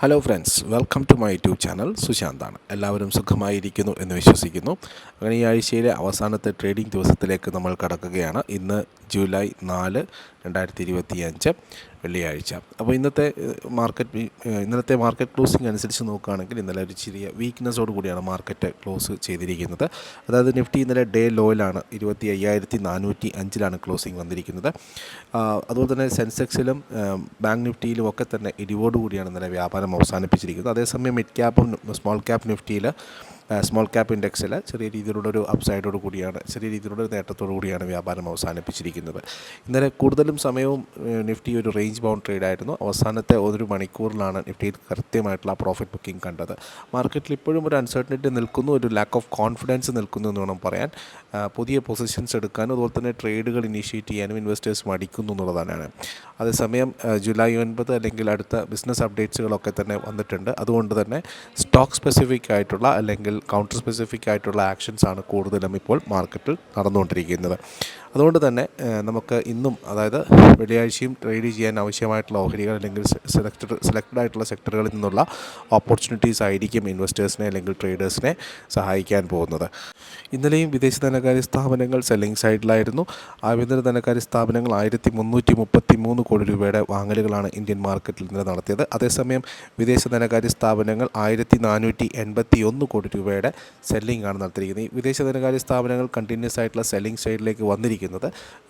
Hello friends welcome to my YouTube channel സുശാന്താണ് എല്ലാവരും സുഖമായിരിക്കുന്നു എന്ന് വിശ്വസിക്കുന്നു. അങ്ങനെ ഈ ആഴ്ചയിലെ അവസാനത്തെ ട്രേഡിംഗ് ദിവസത്തിലേക്ക് നമ്മൾ കടക്കുകയാണ്. ഇന്ന് ജൂലൈ നാല് രണ്ടായിരത്തി ഇരുപത്തി അഞ്ച് വെള്ളിയാഴ്ച. അപ്പോൾ ഇന്നത്തെ മാർക്കറ്റ് ഇന്നലത്തെ മാർക്കറ്റ് ക്ലോസിംഗ് അനുസരിച്ച് നോക്കുകയാണെങ്കിൽ ഇന്നലെ ഒരു ചെറിയ വീക്ക്നെസ്സോട് കൂടിയാണ് മാർക്കറ്റ് ക്ലോസ് ചെയ്തിരിക്കുന്നത്. അതായത് നിഫ്റ്റി ഇന്നലെ ഡേ ലോയിലാണ് ഇരുപത്തി അയ്യായിരത്തി നാനൂറ്റി അഞ്ചിലാണ് ക്ലോസിംഗ് വന്നിരിക്കുന്നത് അതുപോലെ തന്നെ സെൻസെക്സിലും ബാങ്ക് നിഫ്റ്റിയിലും ഒക്കെ തന്നെ ഇടിവോടുകൂടിയാണ് ഇന്നലെ വ്യാപാരം അവസാനിപ്പിച്ചിരിക്കുന്നത്. അതേസമയം മിഡ് ക്യാപ്പും സ്മോൾ ക്യാപ്പ് നിഫ്റ്റിയിൽ സ്മോൾ ക്യാപ്പ് ഇൻഡെക്സിൽ ചെറിയ രീതിയിലുള്ള ഒരു അപ്സൈഡോട് കൂടിയാണ് ചെറിയ രീതിയിലുള്ള ഒരു നേട്ടത്തോടു കൂടിയാണ് വ്യാപാരം അവസാനിപ്പിച്ചിരിക്കുന്നത്. ഇന്നലെ കൂടുതലും സമയവും നിഫ്റ്റി ഒരു റേഞ്ച് ബൗണ്ട് ട്രേഡ് ആയിരുന്നു. അവസാനത്തെ ഒരു മണിക്കൂറിലാണ് നിഫ്റ്റിയിൽ കൃത്യമായിട്ടുള്ള പ്രോഫിറ്റ് ബുക്കിംഗ് കണ്ടത്. മാർക്കറ്റിൽ ഇപ്പോഴും ഒരു അൺസർട്ടനിറ്റി നിൽക്കുന്നു ഒരു ലാക്ക് ഓഫ് കോൺഫിഡൻസ് നിൽക്കുന്നു എന്ന് വേണം പറയാൻ. പുതിയ പൊസിഷൻസ് എടുക്കാനും അതുപോലെ തന്നെ ട്രേഡുകൾ ഇനീഷ്യേറ്റ് ചെയ്യാനും ഇൻവെസ്റ്റേഴ്സ് മടിക്കുന്നു എന്നുള്ളതാണ്. അതേസമയം ജൂലൈ ഒൻപത് അല്ലെങ്കിൽ അടുത്ത ബിസിനസ് അപ്ഡേറ്റ്സുകളൊക്കെ തന്നെ വന്നിട്ടുണ്ട്. അതുകൊണ്ട് തന്നെ സ്റ്റോക്ക് സ്പെസിഫിക് ആയിട്ടുള്ള അല്ലെങ്കിൽ കൗണ്ടർ സ്പെസിഫിക് ആയിട്ടുള്ള ആക്ഷൻസ് ആണ് കൂടുതലും ഇപ്പോൾ മാർക്കറ്റിൽ നടന്നുകൊണ്ടിരിക്കുന്നത്. അതുകൊണ്ട് തന്നെ നമുക്ക് ഇന്നും അതായത് വെള്ളിയാഴ്ചയും ട്രേഡ് ചെയ്യാൻ ആവശ്യമായിട്ടുള്ള ഓഹരികൾ അല്ലെങ്കിൽ സെലക്റ്റഡ് സെലക്റ്റഡ് ആയിട്ടുള്ള സെക്ടറുകളിൽ നിന്നുള്ള ഓപ്പർച്യൂണിറ്റീസ് ആയിരിക്കും ഇൻവെസ്റ്റേഴ്സിനെ അല്ലെങ്കിൽ ട്രേഡേഴ്സിനെ സഹായിക്കാൻ പോകുന്നത്. ഇന്നലെയും വിദേശ ധനകാര്യ സ്ഥാപനങ്ങൾ സെല്ലിംഗ് സൈഡിലായിരുന്നു ആഭ്യന്തര ധനകാര്യ സ്ഥാപനങ്ങൾ ആയിരത്തി മുന്നൂറ്റി മുപ്പത്തി മൂന്ന് കോടി രൂപയുടെ വാങ്ങലുകളാണ് ഇന്ത്യൻ മാർക്കറ്റിൽ നിന്ന് നടത്തിയത്. അതേസമയം വിദേശ ധനകാര്യ സ്ഥാപനങ്ങൾ ആയിരത്തി നാനൂറ്റി എൺപത്തി ഒന്ന് കോടി രൂപയുടെ സെല്ലിംഗ് ആണ് നടത്തിയിരിക്കുന്നത്. ഈ വിദേശ ധനകാര്യ സ്ഥാപനങ്ങൾ കണ്ടിന്യൂസ് ആയിട്ടുള്ള സെല്ലിംഗ് സൈഡിലേക്ക് വന്നിരിക്കുന്നത്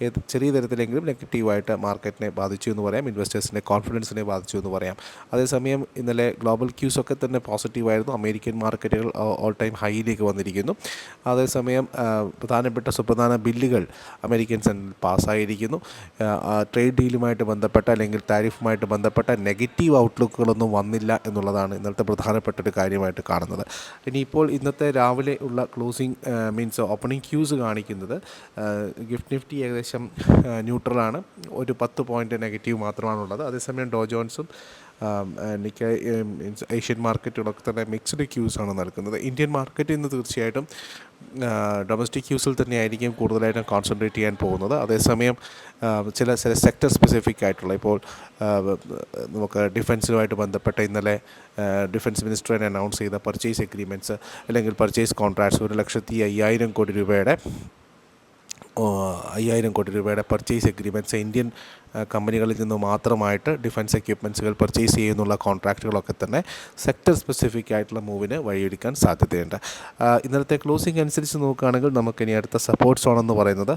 ഏത് ചെറിയ തരത്തിലെങ്കിലും നെഗറ്റീവായിട്ട് മാർക്കറ്റിനെ ബാധിച്ചു എന്ന് പറയാം. ഇൻവെസ്റ്റേഴ്സിന്റെ കോൺഫിഡൻസിനെ ബാധിച്ചു എന്ന് പറയാം. അതേസമയം ഇന്നലെ ഗ്ലോബൽ ക്യൂസ് ഒക്കെ തന്നെ പോസിറ്റീവായിരുന്നു. അമേരിക്കൻ മാർക്കറ്റുകൾ ഓൾ ടൈം ഹൈയിലേക്ക് വന്നിരിക്കുന്നു. അതേസമയം പ്രധാനപ്പെട്ട സുപ്രധാന ബില്ലുകൾ അമേരിക്കൻ സെനറ്റിൽ പാസ്സായിരിക്കുന്നു. ട്രേഡ് ഡീലുമായിട്ട് ബന്ധപ്പെട്ട അല്ലെങ്കിൽ താരിഫുമായിട്ട് ബന്ധപ്പെട്ട നെഗറ്റീവ് ഔട്ട്ലുക്കുകളൊന്നും വന്നില്ല എന്നുള്ളതാണ് ഇന്നത്തെ പ്രധാനപ്പെട്ട ഒരു കാര്യമായിട്ട് കാണുന്നത്. ഇനിയിപ്പോൾ ഇന്നത്തെ രാവിലെ ഉള്ള ക്ലോസിംഗ് മീൻസ് ഓപ്പണിംഗ് ക്യൂസ് കാണിക്കുന്നത് ഗിഫ്റ്റ് നിഫ്റ്റി ഏകദേശം ന്യൂട്രലാണ് ഒരു പത്ത് പോയിന്റ് നെഗറ്റീവ് മാത്രമാണുള്ളത്. അതേസമയം ഡോ ജോൺസും നിക്ക മീൻസ് ഏഷ്യൻ മാർക്കറ്റുകളൊക്കെ തന്നെ മിക്സ്ഡ് ക്യൂസ് ആണ് നൽകുന്നത്. ഇന്ത്യൻ മാർക്കറ്റ് ഇന്ന് തീർച്ചയായിട്ടും ഡൊമസ്റ്റിക് ക്യൂസിൽ തന്നെയായിരിക്കും കൂടുതലായിട്ടും കോൺസെൻട്രേറ്റ് ചെയ്യാൻ പോകുന്നത്. അതേസമയം ചില ചില സെക്ടർ സ്പെസിഫിക് ആയിട്ടുള്ള ഇപ്പോൾ നമുക്ക് ഡിഫൻസുമായിട്ട് ബന്ധപ്പെട്ട ഇന്നലെ ഡിഫൻസ് മിനിസ്റ്റർ തന്നെ അനൗൺസ് ചെയ്ത പർച്ചേസ് എഗ്രിമെന്റ്സ് അല്ലെങ്കിൽ പർച്ചേസ് കോൺട്രാക്ട്സ് ഒരു ലക്ഷത്തി അയ്യായിരം കോടി രൂപയുടെ അയ്യായിരം കോടി രൂപയുടെ പർച്ചേസ് എഗ്രിമെന്റ്സ് ഇന്ത്യൻ കമ്പനികളിൽ നിന്ന് മാത്രമായിട്ട് ഡിഫൻസ് എക്യുപ്മെന്റ്സുകൾ പർച്ചേസ് ചെയ്യുന്നുള്ള കോൺട്രാക്റ്റുകളൊക്കെ തന്നെ സെക്ടർ സ്പെസിഫിക് ആയിട്ടുള്ള മൂവിന് വഴിയൊരുക്കാൻ സാധ്യതയുണ്ട്. ഇന്നലത്തെ ക്ലോസിംഗ് അനുസരിച്ച് നോക്കുകയാണെങ്കിൽ നമുക്കിനി അടുത്ത സപ്പോർട്ട് സോൺ എന്ന് പറയുന്നത്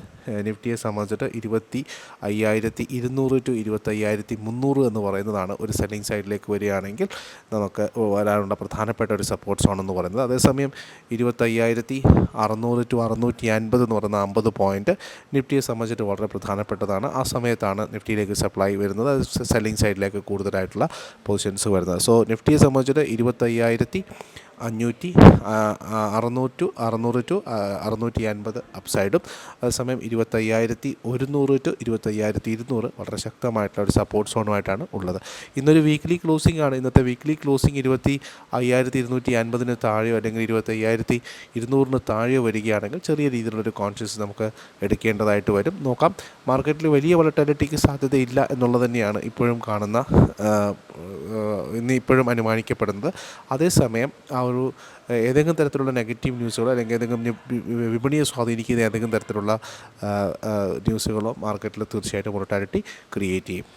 നിഫ്റ്റിയെ സംബന്ധിച്ചിട്ട് ഇരുപത്തി അയ്യായിരത്തി ഇരുന്നൂറ് ടു ഇരുപത്തി അയ്യായിരത്തി മുന്നൂറ് എന്ന് പറയുന്നതാണ് ഒരു സെല്ലിംഗ് സൈഡിലേക്ക് വരികയാണെങ്കിൽ നമുക്ക് വരാനുള്ള പ്രധാനപ്പെട്ട ഒരു സപ്പോർട്ട് സോൺ എന്ന് പറയുന്നത്. അതേസമയം ഇരുപത്തയ്യായിരത്തി അറുന്നൂറ് ടു അറുന്നൂറ്റി അൻപത് എന്ന് പറയുന്ന അമ്പത് പോയിന്റ് നിഫ്റ്റിയെ സംബന്ധിച്ചിട്ട് വളരെ പ്രധാനപ്പെട്ടതാണ്. ആ സമയത്താണ് നിഫ്റ്റിയിലേക്ക് സപ്ലൈ വരുന്നത്. അത് സെല്ലിംഗ് സൈഡിലേക്ക് കൂടുതലായിട്ടുള്ള പൊസിഷൻസ് വരുന്നത്. സോ നിഫ്റ്റിയെ സംബന്ധിച്ചിട്ട് ഇരുപത്തയ്യായിരത്തി അഞ്ഞൂറ്റി അറുന്നൂറ് ടു അറുന്നൂറ് ടു അറുന്നൂറ്റി അൻപത് അപ്സൈഡും. അതേസമയം ഇരുപത്തയ്യായിരത്തി ഒരുന്നൂറ് ടു ഇരുപത്തയ്യായിരത്തി ഇരുന്നൂറ് വളരെ ശക്തമായിട്ടുള്ള ഒരു സപ്പോർട്ട് സോണുമായിട്ടാണ് ഉള്ളത്. ഇന്നൊരു വീക്ക്ലി ക്ലോസിംഗ് ആണ്. ഇന്നത്തെ വീക്ക്ലി ക്ലോസിംഗ് ഇരുപത്തി അയ്യായിരത്തി ഇരുന്നൂറ്റി അൻപതിന് താഴെയോ അല്ലെങ്കിൽ ഇരുപത്തയ്യായിരത്തി ഇരുന്നൂറിന് താഴെയോ വരികയാണെങ്കിൽ ചെറിയ രീതിയിലുള്ളൊരു കോൺഷ്യസ് നമുക്ക് എടുക്കേണ്ടതായിട്ട് വരും. നോക്കാം. മാർക്കറ്റിൽ വലിയ വളട്ടാലിറ്റിക്ക് സാധ്യതയില്ല എന്നുള്ളത് തന്നെയാണ് ഇപ്പോഴും കാണുന്ന ഇന്ന് ഇപ്പോഴും അനുമാനിക്കപ്പെടുന്നത്. അതേസമയം ആ ഒരു ഏതെങ്കിലും തരത്തിലുള്ള നെഗറ്റീവ് ന്യൂസുകളോ അല്ലെങ്കിൽ ഏതെങ്കിലും വിപണിയെ സ്വാധീനിക്കുന്ന ഏതെങ്കിലും തരത്തിലുള്ള ന്യൂസുകളോ മാർക്കറ്റിൽ തീർച്ചയായിട്ടും വോളറ്റാലിറ്റി ക്രിയേറ്റ് ചെയ്യും.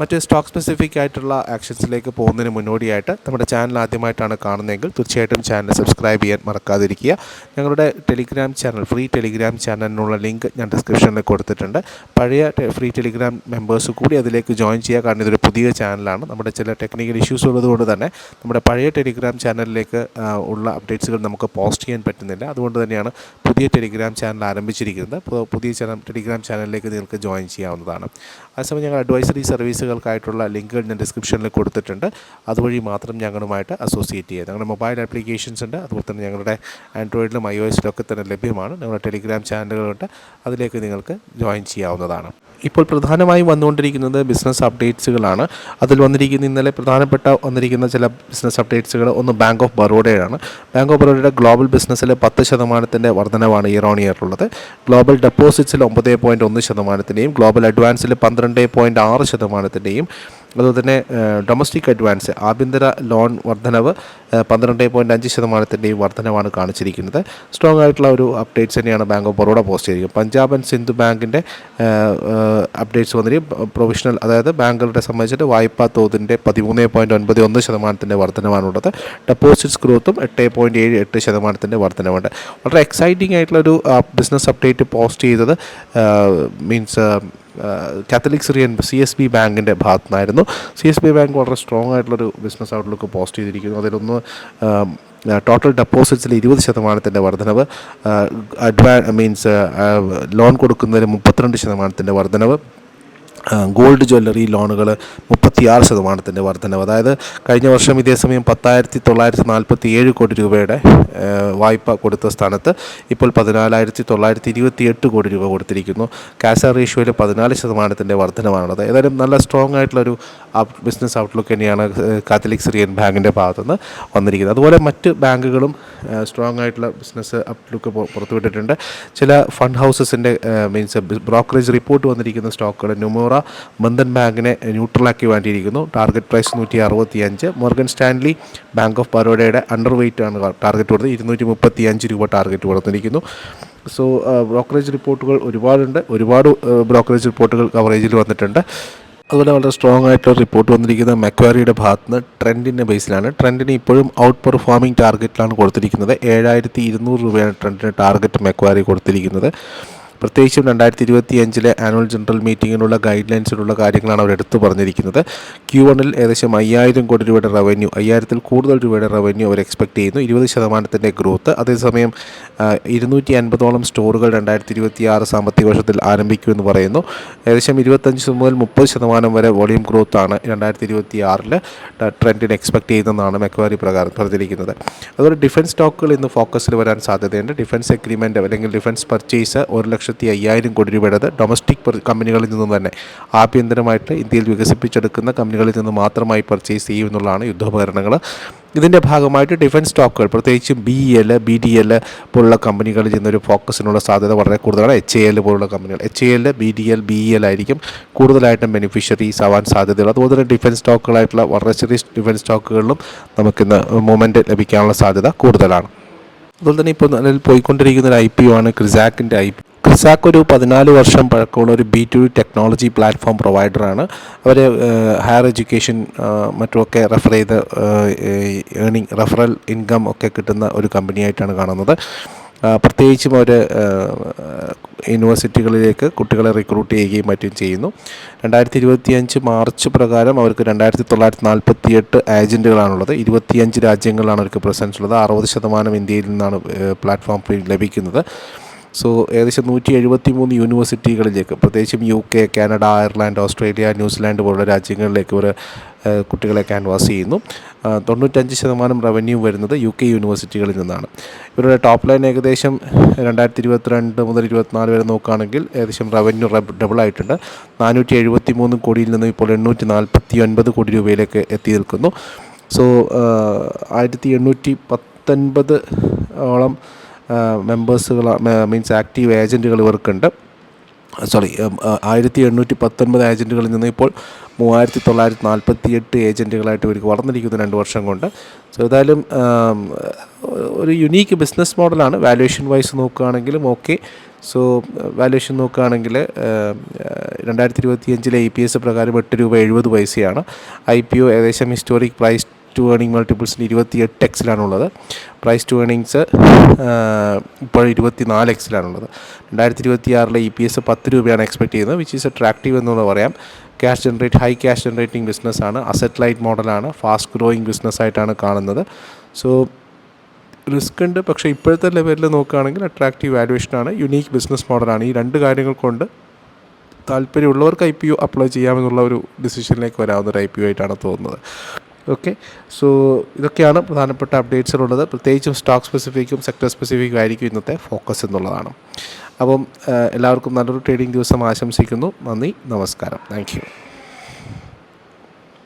മറ്റ് സ്റ്റോക്ക് സ്പെസിഫിക് ആയിട്ടുള്ള ആക്ഷൻസിലേക്ക് പോകുന്നതിന് മുന്നോടിയായിട്ട് നമ്മുടെ ചാനൽ ആദ്യമായിട്ടാണ് കാണുന്നതെങ്കിൽ തീർച്ചയായിട്ടും ചാനൽ സബ്സ്ക്രൈബ് ചെയ്യാൻ മറക്കാതിരിക്കുക. ഞങ്ങളുടെ ടെലിഗ്രാം ചാനൽ ഫ്രീ ടെലിഗ്രാം ചാനലിനുള്ള ലിങ്ക് ഞാൻ ഡിസ്ക്രിപ്ഷനിൽ കൊടുത്തിട്ടുണ്ട്. പഴയ ഫ്രീ ടെലിഗ്രാം മെമ്പേഴ്സ് കൂടി അതിലേക്ക് ജോയിൻ ചെയ്യുക. കാരണം ഇതൊരു പുതിയ ചാനലാണ് നമ്മുടെ ചില ടെക്നിക്കൽ ഇഷ്യൂസ് ഉള്ളതുകൊണ്ട് തന്നെ നമ്മുടെ പഴയ ടെലിഗ്രാം ചാനലിലേക്ക് ഉള്ള അപ്ഡേറ്റ്സുകൾ നമുക്ക് പോസ്റ്റ് ചെയ്യാൻ പറ്റുന്നില്ല. അതുകൊണ്ട് തന്നെയാണ് പുതിയ ടെലിഗ്രാം ചാനൽ ആരംഭിച്ചിരിക്കുന്നത്. പുതിയ ചാനൽ ടെലിഗ്രാം ചാനലിലേക്ക് നിങ്ങൾക്ക് ജോയിൻ ചെയ്യാവുന്നതാണ്. അതേസമയം ഞങ്ങൾ അഡ്വൈസറി സർവീസുകൾക്കായിട്ടുള്ള ലിങ്കുകൾ ഞാൻ ഡിസ്ക്രിപ്ഷനിൽ കൊടുത്തിട്ടുണ്ട്. അതുവഴി മാത്രം ഞങ്ങളുമായിട്ട് അസോസിയേറ്റ് ചെയ്യുക. ഞങ്ങളുടെ മൊബൈൽ ആപ്ലിക്കേഷൻസ് ഉണ്ട്. അതുപോലെ തന്നെ ഞങ്ങളുടെ ആൻഡ്രോയിഡിലും ഐ ഒ എസിലൊക്കെ തന്നെ ലഭ്യമാണ്. ഞങ്ങളുടെ ടെലിഗ്രാം ചാനലുകളുണ്ട് അതിലേക്ക് നിങ്ങൾക്ക് ജോയിൻ ചെയ്യാവുന്നതാണ്. ഇപ്പോൾ പ്രധാനമായും വന്നുകൊണ്ടിരിക്കുന്നത് ബിസിനസ് അപ്ഡേറ്റ്സുകളാണ് അതിൽ വന്നിരിക്കുന്ന ഇന്നലെ പ്രധാനപ്പെട്ട വന്നിരിക്കുന്ന ചില ബിസിനസ് അപ്ഡേറ്റ്സുകൾ ഒന്ന് ബാങ്ക് ഓഫ് ബറോഡയാണ് ബാങ്ക് ഓഫ് ബറോഡയുടെ ഗ്ലോബൽ ബിസിനസ്സിൽ പത്ത് ശതമാനത്തിന്റെ വർധനവാണ് ഇയർ ഓൺ ഇയർ ഉള്ളത്. ഗ്ലോബൽ ഡെപ്പോസിറ്റ്സിൽ ഒമ്പത് പോയിന്റ് ഒന്ന് ശതമാനത്തിന്റെയും ഗ്ലോബൽ അഡ്വാൻസിൽ പന്ത്രണ്ട് പോയിന്റ് ആറ് ശതമാനത്തിന്റെയും അതുപോലെ തന്നെ ഡൊമസ്റ്റിക് അഡ്വാൻസ് ആഭ്യന്തര ലോൺ വർധനവ് പന്ത്രണ്ട് പോയിന്റ് അഞ്ച് ശതമാനത്തിന്റെയും വർധനവാണ് കാണിച്ചിരിക്കുന്നത്. സ്ട്രോങ് ആയിട്ടുള്ള ഒരു അപ്ഡേറ്റ്സ് തന്നെയാണ് ബാങ്ക് ഓഫ് ബറോഡ പോസ്റ്റ് ചെയ്തിരിക്കുന്നത്. പഞ്ചാബ് ആൻഡ് സിന്ധു ബാങ്കിന്റെ അപ്ഡേറ്റ്സ് വന്നിരിക്കും പ്രൊവിഷണൽ അതായത് ബാങ്കുകളുടെ സംബന്ധിച്ചിട്ട് വായ്പാ തോതിന്റെ പതിമൂന്ന് പോയിന്റ് ഒൻപത് ഒന്ന് ശതമാനത്തിന്റെ വർധനവാണുള്ളത്. ഡെപ്പോസിറ്റ്സ് ഗ്രോത്തും എട്ട് പോയിന്റ് ഏഴ് എട്ട് ശതമാനത്തിന്റെ വർധനവുണ്ട്. വളരെ എക്സൈറ്റിംഗ് ആയിട്ടുള്ളൊരു ബിസിനസ് അപ്ഡേറ്റ് പോസ്റ്റ് ചെയ്തത് means Catholic Syrian C S B ബാങ്കിന്റെ ഭാഗത്തു നിന്നായിരുന്നു സി എസ് ബി ബാങ്ക് വളരെ സ്ട്രോങ് ആയിട്ടുള്ളൊരു ബിസിനസ് ഔട്ട്ലുക്ക് പോസ്റ്റ് ചെയ്തിരിക്കുന്നു. അതിലൊന്ന് ടോട്ടൽ ഡെപ്പോസിറ്റ്സിൽ ഇരുപത് ശതമാനത്തിന്റെ വർധനവ് അഡ്വാൻ മീൻസ് ലോൺ കൊടുക്കുന്നതിന് മുപ്പത്തിരണ്ട് ശതമാനത്തിന്റെ വർധനവ് ഗോൾഡ് ജ്വല്ലറി ലോണുകൾ മുപ്പത്തിയാറ് ശതമാനത്തിന്റെ വർധനവ്. അതായത് കഴിഞ്ഞ വർഷം ഇതേ സമയം പത്തായിരത്തി തൊള്ളായിരത്തി നാൽപ്പത്തി ഏഴ് കോടി രൂപയുടെ വായ്പ കൊടുത്ത സ്ഥാനത്ത് ഇപ്പോൾ പതിനാലായിരത്തി തൊള്ളായിരത്തി ഇരുപത്തി എട്ട് കോടി രൂപ കൊടുത്തിരിക്കുന്നു. കാസ റേഷ്യോയിൽ പതിനാല് ശതമാനത്തിന്റെ വർധനവാണത്. ഏതായാലും നല്ല സ്ട്രോങ് ആയിട്ടുള്ളൊരു ബിസിനസ് ഔട്ട്ലുക്ക് തന്നെയാണ് കാത്തലിക് സിറിയൻ ബാങ്കിന്റെ ഭാഗത്തുനിന്ന് വന്നിരിക്കുന്നത്. അതുപോലെ മറ്റ് ബാങ്കുകളും സ്ട്രോങ് ആയിട്ടുള്ള ബിസിനസ് ഔട്ട്ലുക്ക് പുറത്തുവിട്ടിട്ടുണ്ട്. ചില ഫണ്ട് ഹൗസസിന്റെ മീൻസ് ബ്രോക്കറേജ് റിപ്പോർട്ട് വന്നിരിക്കുന്ന സ്റ്റോക്കുകൾ ന്യൂമോറ ബന്ധൻ ബാങ്കിനെ ന്യൂട്രലാക്കി വേണ്ടിയിരിക്കുന്നു ടാർഗറ്റ് പ്രൈസ് നൂറ്റി അറുപത്തി അഞ്ച് മോർഗൻ സ്റ്റാൻലി ബാങ്ക് ഓഫ് ബറോഡയുടെ അണ്ടർ വെയിറ്റ് ആണ് ടാർഗറ്റ് കൊടുത്തത്. ഇരുന്നൂറ്റി മുപ്പത്തി അഞ്ച് രൂപ ടാർഗറ്റ് കൊടുത്തിരിക്കുന്നു. സോ ബ്രോക്കറേജ് റിപ്പോർട്ടുകൾ ഒരുപാടുണ്ട്. ഒരുപാട് ബ്രോക്കറേജ് റിപ്പോർട്ടുകൾ കവറേജിൽ വന്നിട്ടുണ്ട്. അതുപോലെ വളരെ സ്ട്രോങ് ആയിട്ടുള്ള റിപ്പോർട്ട് വന്നിരിക്കുന്നത് മെക്വാരിയുടെ ഭാഗത്ത് നിന്ന് ട്രെൻഡിന്റെ ബേസിലാണ് ട്രെൻഡിന് ഇപ്പോഴും ഔട്ട് പെർഫോമിംഗ് ടാർഗറ്റിലാണ് കൊടുത്തിരിക്കുന്നത്. ഏഴായിരത്തി ഇരുന്നൂറ് രൂപയാണ് ട്രെൻഡിന് ടാർഗറ്റ് മെക്വാരി കൊടുത്തിരിക്കുന്നത്. പ്രത്യേകിച്ചും രണ്ടായിരത്തി ഇരുപത്തി അഞ്ചിലെ ആനുവൽ ജനറൽ മീറ്റിങ്ങിനുള്ള ഗൈഡ് ലൈൻസിലുള്ള കാര്യങ്ങളാണ് അവർ എടുത്തു പറഞ്ഞിരിക്കുന്നത്. ക്യൂ വണ്ണിൽ ഏകദേശം അയ്യായിരം കോടി രൂപയുടെ റവന്യൂ അയ്യായിരത്തിൽ കൂടുതൽ രൂപയുടെ റവന്യൂ അവർ എക്സ്പെക്ട് ചെയ്യുന്നു. ഇരുപത് ശതമാനത്തിന്റെ ഗ്രോത്ത് അതേസമയം ഇരുന്നൂറ്റി അൻപതോളം സ്റ്റോറുകൾ രണ്ടായിരത്തി ഇരുപത്തി ആറ് സാമ്പത്തിക വർഷത്തിൽ ആരംഭിക്കുമെന്ന് പറയുന്നു. ഏകദേശം ഇരുപത്തഞ്ച് മുതൽ മുപ്പത് ശതമാനം വരെ വോളിയം ഗ്രോത്ത് ആണ് രണ്ടായിരത്തി ഇരുപത്തി ആറിൽ ട്രെൻഡിന് എക്സ്പെക്ട് ചെയ്യുന്നതെന്നാണ് മെക്വാരി പ്രകാരം പറഞ്ഞിരിക്കുന്നത്. അതുപോലെ ഡിഫൻസ് സ്റ്റോക്കുകൾ ഇന്ന് ഫോക്കസിൽ വരാൻ സാധ്യതയുണ്ട്. ഡിഫൻസ് എഗ്രിമെന്റ് അല്ലെങ്കിൽ ഡിഫൻസ് പർച്ചേസ് ഒരു ലക്ഷത്തി അയ്യായിരം കോടി രൂപയുടേത് ഡൊമസ്റ്റിക് കമ്പനികളിൽ നിന്നും തന്നെ ആഭ്യന്തരമായിട്ട് ഇന്ത്യയിൽ വികസിപ്പിച്ചെടുക്കുന്ന കമ്പനികളിൽ നിന്ന് മാത്രമായി പർച്ചേസ് ചെയ്യും എന്നുള്ളതാണ് യുദ്ധോപകരണങ്ങൾ. ഇതിന്റെ ഭാഗമായിട്ട് ഡിഫൻസ് സ്റ്റോക്കുകൾ പ്രത്യേകിച്ചും B L B D L പോലുള്ള കമ്പനികളിൽ നിന്നൊരു ഫോക്കസിനുള്ള സാധ്യത വളരെ കൂടുതലാണ്. എച്ച് എ എൽ പോലുള്ള കമ്പനികൾ H A L B D L B L ആയിരിക്കും കൂടുതലായിട്ടും ബെനിഫിഷ്യറീസ് ആവാൻ സാധ്യതയുള്ളത്. അതുപോലെ തന്നെ ഡിഫൻസ് സ്റ്റോക്കുകളായിട്ടുള്ള വളരെ ചെറിയ ഡിഫൻസ് സ്റ്റോക്കുകളിലും നമുക്കിന്ന് മൂവ്മെന്റ് ലഭിക്കാനുള്ള സാധ്യത കൂടുതലാണ്. അതുപോലെ തന്നെ ഇപ്പോൾ നിലവിൽ പോയിക്കൊണ്ടിരിക്കുന്ന ഒരു ഐ പി ഒ ആണ് ക്രിസാക്കിന്റെ ഐ പി ക്രിസാക്ക് ഒരു പതിനാല് വർഷം പഴക്കമുള്ള ഒരു ബി ടു ടെക്നോളജി പ്ലാറ്റ്ഫോം പ്രൊവൈഡറാണ്. അവർ ഹയർ എഡ്യൂക്കേഷൻ മറ്റുമൊക്കെ റെഫർ ചെയ്ത് ഏണിംഗ് റെഫറൽ ഇൻകം ഒക്കെ കിട്ടുന്ന ഒരു കമ്പനിയായിട്ടാണ് കാണുന്നത്. പ്രത്യേകിച്ചും അവർ യൂണിവേഴ്സിറ്റികളിലേക്ക് കുട്ടികളെ റിക്രൂട്ട് ചെയ്യുകയും മറ്റും ചെയ്യുന്നു. രണ്ടായിരത്തി ഇരുപത്തിയഞ്ച് മാർച്ച് പ്രകാരം അവർക്ക് രണ്ടായിരത്തി തൊള്ളായിരത്തി നാൽപ്പത്തി എട്ട് ഏജന്റുകളാണുള്ളത് ഇരുപത്തിയഞ്ച് രാജ്യങ്ങളിലാണ് അവർക്ക് പ്രസൻസ് ഉള്ളത്. അറുപത് ശതമാനം ഇന്ത്യയിൽ നിന്നാണ് പ്ലാറ്റ്ഫോം ലഭിക്കുന്നത്. സോ ഏകദേശം നൂറ്റി എഴുപത്തി മൂന്ന് യൂണിവേഴ്സിറ്റികളിലേക്ക് പ്രത്യേകിച്ചും U K Canada Ireland Australia New Zealand പോലുള്ള രാജ്യങ്ങളിലേക്ക് ഇവർ കുട്ടികളെ ക്യാൻവാസ് ചെയ്യുന്നു. തൊണ്ണൂറ്റഞ്ച് ശതമാനം റവന്യൂ വരുന്നത് യു കെ യൂണിവേഴ്സിറ്റികളിൽ നിന്നാണ്. ഇവരുടെ ടോപ്പ് ലൈൻ ഏകദേശം രണ്ടായിരത്തി ഇരുപത്തിരണ്ട് മുതൽ ഇരുപത്തിനാല് വരെ നോക്കുകയാണെങ്കിൽ ഏകദേശം റവന്യൂ ഡബിൾ ആയിട്ടുണ്ട്. നാനൂറ്റി എഴുപത്തി മൂന്ന് കോടിയിൽ നിന്ന് ഇപ്പോൾ എണ്ണൂറ്റി നാൽപ്പത്തി ഒൻപത് കോടി രൂപയിലേക്ക് എത്തി നിൽക്കുന്നു. സോ ആയിരത്തി എണ്ണൂറ്റി പത്തൊൻപത് ഓളം മെമ്പേഴ്സുകൾ മീൻസ് ആക്റ്റീവ് ഏജന്റുകൾ ഇവർക്കുണ്ട്. സോറി ആയിരത്തി എണ്ണൂറ്റി പത്തൊൻപത് ഏജന്റുകളിൽ നിന്ന് ഇപ്പോൾ മൂവായിരത്തി തൊള്ളായിരത്തി നാൽപ്പത്തി എട്ട് ഏജന്റുകളായിട്ട് ഇവർക്ക് വളർന്നിരിക്കുന്നു രണ്ട് വർഷം കൊണ്ട്. സോ ഏതായാലും ഒരു യുണീക്ക് ബിസിനസ് മോഡലാണ് വാല്യുവേഷൻ വൈസ് നോക്കുകയാണെങ്കിലും ഓക്കെ സോ വാല്യുവേഷൻ നോക്കുകയാണെങ്കിൽ രണ്ടായിരത്തി ഇരുപത്തിയഞ്ചിലെ ഇ പി എസ് പ്രകാരം എട്ട് രൂപ എഴുപത് പൈസയാണ്. ഐ പി ഒ ഏകദേശം ഹിസ്റ്റോറിക് പ്രൈസ് ടു ഏണിംഗ് മൾട്ടിപ്പിൾസിൽ ഇരുപത്തി എട്ട് എക്സിലാണുള്ളത് പ്രൈസ് ടു ഏണിങ്സ് ഇപ്പോൾ ഇരുപത്തി നാല് എക്സിലാണുള്ളത് രണ്ടായിരത്തി ഇരുപത്തി ആറിലെ ഇ പി എസ് പത്ത് രൂപയാണ് എക്സ്പെക്ട് ചെയ്യുന്നത് വിച്ച് ഈസ് അട്രാക്റ്റീവ് എന്നുള്ളത് പറയാം. Cash generate high cash generating ബിസിനസ്സാണ് അസറ്റ് ലൈറ്റ് മോഡലാണ് ഫാസ്റ്റ് ഗ്രോയിങ് ബിസിനസ്സായിട്ടാണ് കാണുന്നത്. സോ റിസ്ക് ഉണ്ട് പക്ഷേ ഇപ്പോഴത്തെ ലെവലിൽ നോക്കുകയാണെങ്കിൽ അട്രാക്റ്റീവ് വാല്യുവേഷനാണ് യുണീക്ക് ബിസിനസ് മോഡലാണ് ഈ രണ്ട് കാര്യങ്ങൾ കൊണ്ട് താല്പര്യമുള്ളവർക്ക് ഐ പി ഒ അപ്ലൈ ചെയ്യാമെന്നുള്ള ഒരു ഡിസിഷനിലേക്ക് വരാവുന്ന ഒരു ഐ പി ഒ ആയിട്ടാണ് തോന്നുന്നത്. ഓക്കെ സോ ഇതൊക്കെയാണ് പ്രധാനപ്പെട്ട അപ്ഡേറ്റ്സിലുള്ളത് പ്രത്യേകിച്ചും സ്റ്റോക്ക് സ്പെസിഫിക്കും സെക്ടർ സ്പെസിഫിക്കും ആയിരിക്കും ഇന്നത്തെ ഫോക്കസ് എന്നുള്ളതാണ്. അപ്പം എല്ലാവർക്കും നല്ലൊരു ട്രേഡിംഗ് ദിവസം ആശംസിക്കുന്നു. നന്ദി. നമസ്കാരം. താങ്ക്